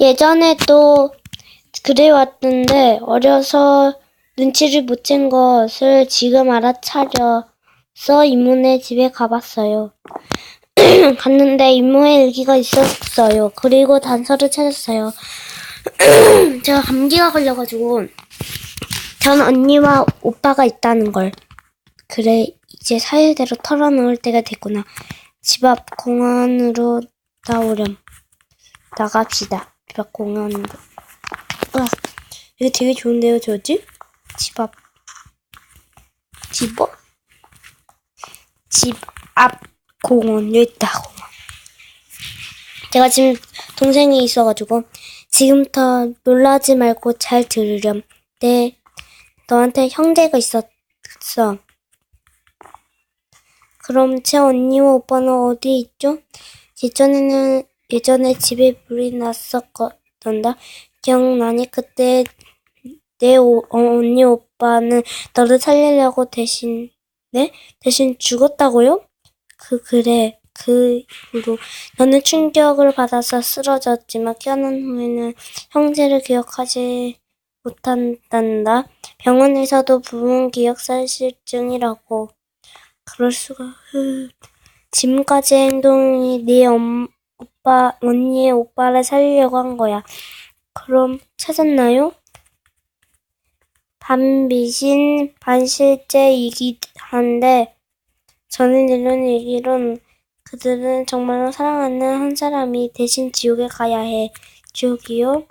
예전에도 그래왔던데 어려서 눈치를 못 챈 것을 지금 알아차려서 이모네 집에 가봤어요. 갔는데 이모의 일기가 있었어요. 그리고 단서를 찾았어요. 제가 감기가 걸려가지고 전 언니와 오빠가 있다는 걸. 그래 이제 사일대로 털어놓을 때가 됐구나. 집 앞 공원으로 나오렴. 나갑시다. 집앞 공원으로. 와, 이거 되게 좋은데요, 저 집? 집 앞. 집 어? 집 앞 공원. 여기 있다, 공원. 제가 지금 동생이 있어가지고, 지금부터 놀라지 말고 잘 들으렴. 네, 너한테 형제가 있었어. 그럼 제 언니와 오빠는 어디 있죠? 예전에는 예전에 집에 불이 났었단다. 기억나니 그때 내 오- 어, 언니 오빠는 너를 살리려고 대신 네 대신 죽었다고요? 그 그래 그 이후로 너는 충격을 받아서 쓰러졌지만 깨어난 후에는 형제를 기억하지 못한단다. 병원에서도 부분 기억상실증이라고. 그럴 수가. 흐. 지금까지 행동이 네 엄, 오빠, 언니의 오빠를 살리려고 한 거야. 그럼 찾았나요? 반미신, 반실제이기 한데, 저는 이런 얘기론 그들은 정말로 사랑하는 한 사람이 대신 지옥에 가야 해. 지옥이요?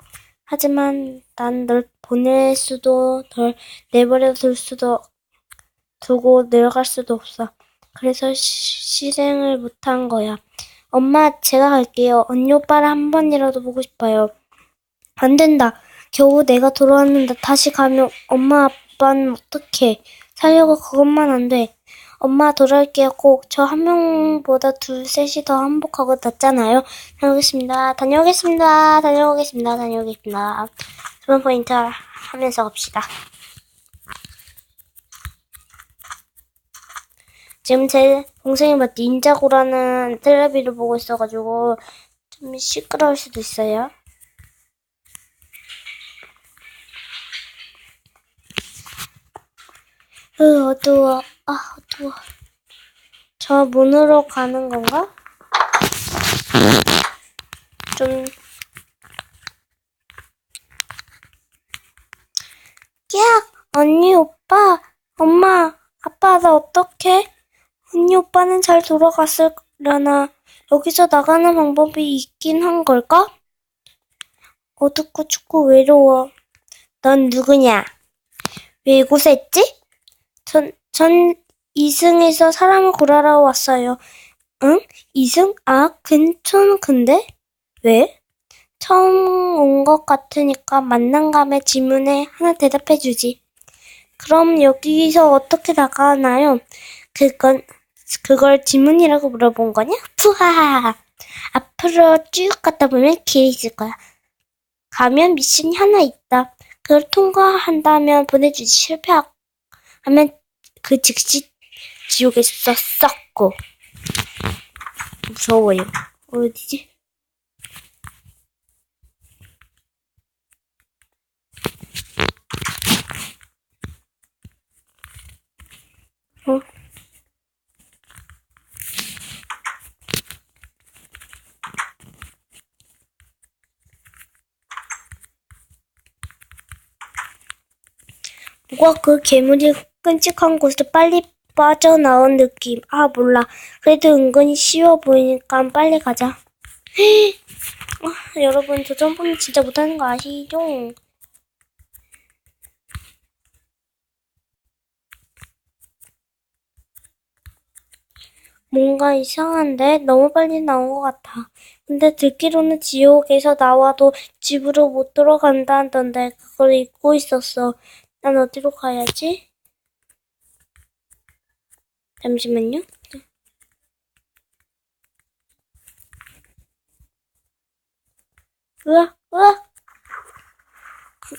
하지만 난 널 보낼 수도, 널 내버려 둘 수도, 두고 내려갈 수도 없어. 그래서 시- 실행을 못한 거야. 엄마, 제가 갈게요. 언니 오빠를 한 번이라도 보고 싶어요. 안 된다. 겨우 내가 돌아왔는데 다시 가면 엄마 아빠는 어떡해. 살려고 그것만 안 돼. 엄마 돌아올게요. 꼭 저 한 명보다 둘, 셋이 더 행복하고 낫잖아요. 다녀오겠습니다. 다녀오겠습니다. 다녀오겠습니다. 다녀오겠습니다. 두번 포인트 하면서 갑시다. 지금 제 동생이 뭐 닌자고라는 텔레비를 보고 있어가지고 좀 시끄러울 수도 있어요. 으, 어두워. 아, 어두워. 저 문으로 가는 건가? 좀. 야, 언니, 오빠, 엄마, 아빠, 나 어떡해? 오빠는 잘 돌아갔으려나? 여기서 나가는 방법이 있긴 한 걸까? 어둡고 춥고 외로워. 넌 누구냐? 왜 이곳에 있지? 전, 전 이승에서 사람을 구하러 왔어요. 응? 이승? 아, 괜찮은데? 왜? 처음 온 것 같으니까 만난 감에 질문에 하나 대답해 주지. 그럼 여기서 어떻게 나가나요? 그건, 그걸 질문이라고 물어본 거냐? 푸하하하. 앞으로 쭉 갔다 보면 길이 있을 거야. 가면 미션이 하나 있다. 그걸 통과한다면 보내주지. 실패하면 그 즉시 지옥에서 썩고. 무서워요. 어디지? 어? 뭐가 그 괴물이 끔찍한 곳을 빨리 빠져나온 느낌. 아, 몰라. 그래도 은근히 쉬워 보이니까 빨리 가자. 아, 여러분, 저 점프는 진짜 못하는 거 아시죠? 뭔가 이상한데? 너무 빨리 나온 것 같아. 근데 듣기로는 지옥에서 나와도 집으로 못 들어간다던데 그걸 잊고 있었어. 난 어디로 가야지? 잠시만요. 으악. 그,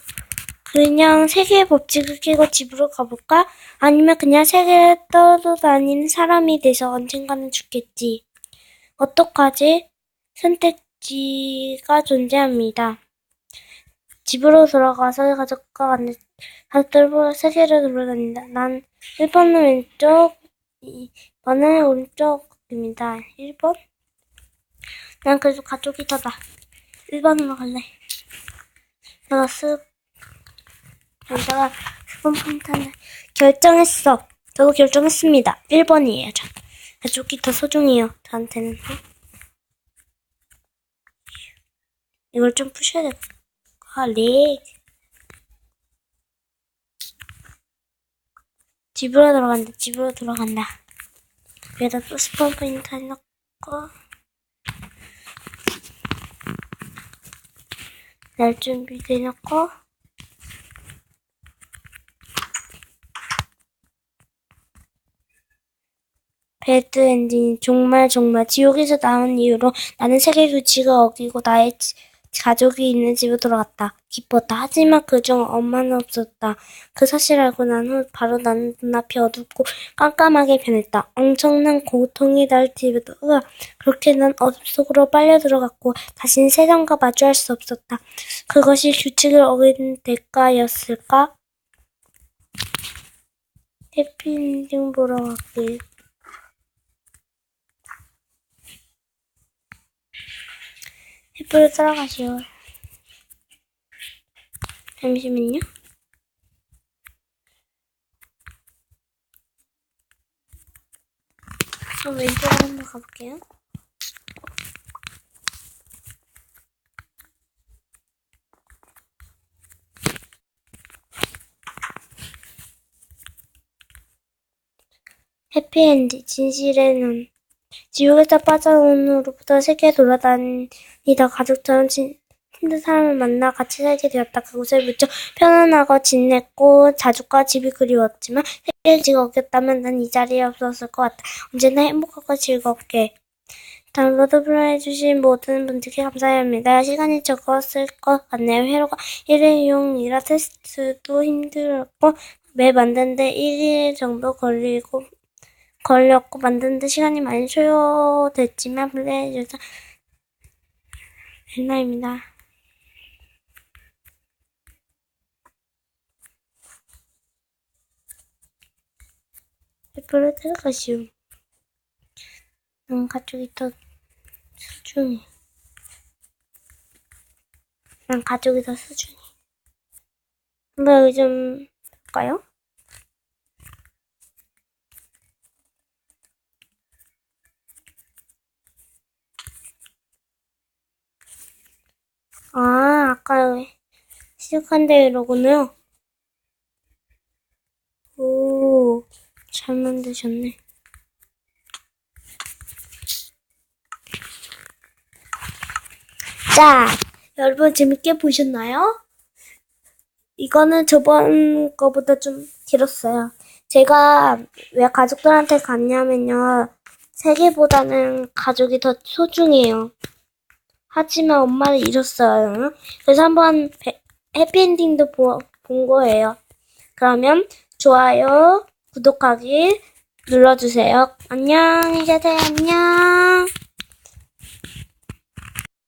그냥 세계의 법칙을 깨고 집으로 가볼까? 아니면 그냥 세계를 떠돌아다니는 사람이 돼서 언젠가는 죽겠지. 어떡하지? 선택 목적지가 존재합니다. 집으로 돌아가서 가족과 가족들과 세계를 돌아다닌다. 난 1번은 왼쪽, 2번은 오른쪽입니다. 1번? 난 그래도 가족이 더 나. 1번으로 갈래. 내가 쓱, 여기다가 수분 폰탄을 결정했어. 저도 결정했습니다. 1번이에요, 전. 가족이 더 소중해요, 저한테는. 이걸 좀 푸셔야 될것같 아. 릭. 집으로 들어간다, 집으로 들어간다. 여기다 또 스폰 포인트 해놓고. 날 준비돼놓고. 배드 엔딩 정말 정말 지옥에서 나온 이후로 나는 세계 규칙을 어기고 나의 지- 가족이 있는 집으로 돌아갔다. 기뻤다. 하지만 그중 엄마는 없었다. 그 사실을 알고 난 후 바로 나는 눈앞이 어둡고 깜깜하게 변했다. 엄청난 고통이 날 뒤에도 으아 그렇게 난 어둠 속으로 빨려 들어갔고 다신 세상과 마주할 수 없었다. 그것이 규칙을 어긴 대가였을까? 해피엔딩 보러 갔길. 햇불을 따라가시오. 잠시만요. 그럼 왼쪽으로 한번 가볼게요. 해피엔드, 진실의 눈. 지옥에서 빠져나온 후로부터 세계 돌아다니 다 가족처럼 친, 힘든 사람을 만나 같이 살게 되었다. 그곳에 무척 편안하고 진했고 자주과 집이 그리웠지만 세계를 즐겁겠다면 난 이 자리에 없었을 것 같다. 언제나 행복하고 즐겁게. 다운로드 플레이해주신 모든 분들께 감사합니다. 시간이 적었을 것 같네요. 회로가 1일용이라 테스트도 힘들었고 매 만드는데 1일 정도 걸리고 걸렸고 만드는데 시간이 많이 소요됐지만 플레이해주셔서 감사합니다. 애플을 들어가시오. 난 가족이 더 소중해. 난 가족이 더 소중해. 한번 여기 좀 볼까요? 아, 아까 시작한 대로군요. 오, 잘 만드셨네. 자, 여러분 재밌게 보셨나요? 이거는 저번 거보다 좀 길었어요. 제가 왜 가족들한테 갔냐면요. 세계보다는 가족이 더 소중해요. 하지만 엄마를 잃었어요. 그래서 한번 배- 해피엔딩도 보, 본 거예요. 그러면 좋아요, 구독하기 눌러주세요. 안녕히 계세요. 안녕.